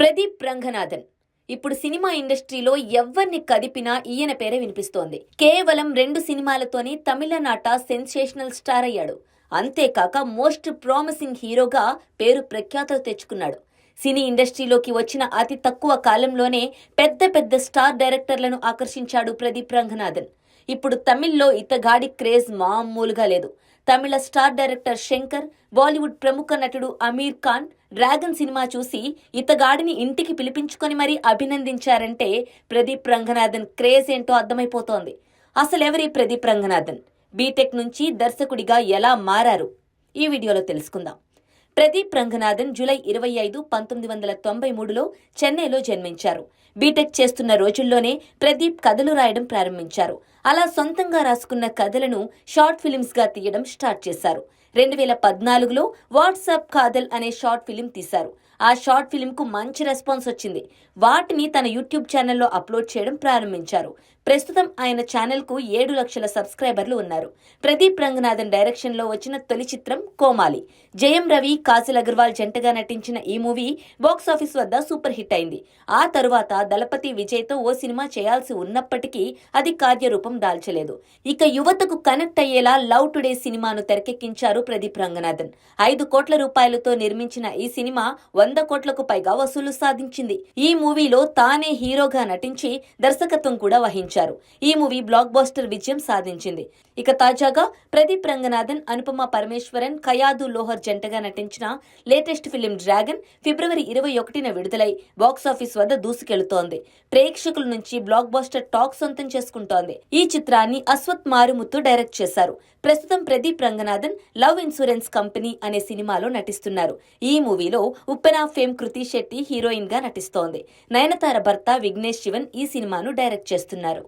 ప్రదీప్ రంగనాథన్. ఇప్పుడు సినిమా ఇండస్ట్రీలో ఎవరిని కదిపినా ఈయన పేరే వినిపిస్తోంది. కేవలం రెండు సినిమాలతోనే తమిళనాట సెన్సేషనల్ స్టార్ అయ్యాడు. అంతేకాక మోస్ట్ ప్రామిసింగ్ హీరోగా పేరు ప్రఖ్యాతలు తెచ్చుకున్నాడు. సినీ ఇండస్ట్రీలోకి వచ్చిన అతి తక్కువ కాలంలోనే పెద్ద పెద్ద స్టార్ డైరెక్టర్లను ఆకర్షించాడు ప్రదీప్ రంగనాథన్. ఇప్పుడు తమిళ్ళో ఇతగాడి క్రేజ్ మామూలుగా లేదు. Tamil star director Shankar Bollywood ప్రముఖ నటుడు అమీర్ ఖాన్ డ్రాగన్ సినిమా చూసి ఇతగాడిని ఇంటికి పిలిపించుకొని మరీ అభినందించారంటే ప్రదీప్ రంగనాథన్ క్రేజ్ ఏంటో అర్థమైపోతోంది. అసలెవరి ప్రదీప్ రంగనాథన్? బీటెక్ నుంచి దర్శకుడిగా ఎలా మారారు? ఈ వీడియోలో తెలుసుకుందాం. ప్రదీప్ రంగనాథన్ జూలై ఇరవై ఐదు పంతొమ్మిది వందల తొంభై మూడులో చెన్నైలో జన్మించారు. బీటెక్ చేస్తున్న రోజుల్లోనే ప్రదీప్ కథలు రాయడం ప్రారంభించారు. అలా సొంతంగా రాసుకున్న కథలను షార్ట్ ఫిలిమ్స్గా తీయడం స్టార్ట్ చేశారు. రెండు వేల పద్నాలుగులో వాట్సాప్ కాదల్ అనే షార్ట్ ఫిలిం తీశారు. ఆ షార్ట్ ఫిలిం కు మంచి రెస్పాన్స్ వచ్చింది. వాటిని తన యూట్యూబ్ ఛానల్లో అప్లోడ్ చేయడం ప్రారంభించారు. ప్రస్తుతం ఆయన ఛానల్కు ఏడు లక్షల సబ్స్క్రైబర్లు ఉన్నారు. ప్రదీప్ రంగనాథన్ డైరెక్షన్లో వచ్చిన తొలి చిత్రం కోమాలి. జయం రవి కాజల్ అగర్వాల్ జంటగా నటించిన ఈ మూవీ బాక్స్ ఆఫీస్ వద్ద సూపర్ హిట్ అయింది. ఆ తరువాత దళపతి విజయ్తో ఓ సినిమా చేయాల్సి ఉన్నప్పటికీ అది కార్యరూపం దాల్చలేదు. ఇక యువతకు కనెక్ట్ అయ్యేలా లవ్ టుడే సినిమాను తెరకెక్కించారు ప్రదీప్ రంగనాథన్. ఐదు కోట్ల రూపాయలతో నిర్మించిన ఈ సినిమా వంద కోట్లకు పైగా వసూలు సాధించింది. ఈ మూవీలో తానే హీరోగా నటించి దర్శకత్వం కూడా వహించారు. ఈ మూవీ బ్లాక్ బాస్టర్ విజయం సాధించింది. ఇక తాజాగా ప్రదీప్ రంగనాథన్ అనుపమ పరమేశ్వరన్ ఖయాదు లోహర్ జంటగా నటించిన లేటెస్ట్ ఫిలిం డ్రాగన్ ఫిబ్రవరి ఇరవై ఒకటిన విడుదలై బాక్సాఫీస్ వద్ద దూసుకెళుతోంది. ప్రేక్షకుల నుంచి బ్లాక్ బాస్టర్ టాక్ సొంతం చేసుకుంటోంది. ఈ చిత్రాన్ని అశ్వత్ మారుముత్తు డైరెక్ట్ చేశారు. ప్రస్తుతం Pradeep Ranganathan love insurance company అనే సినిమాలో నటిస్తున్నారు. ఈ మూవీలో ఉప్పెనా ఫేమ్ కృతి శెట్టి హీరోయిన్గా నటిస్తోంది. నయనతార భర్త విఘ్నేష్ శివన్ ఈ సినిమాను డైరెక్ట్ చేస్తున్నారు.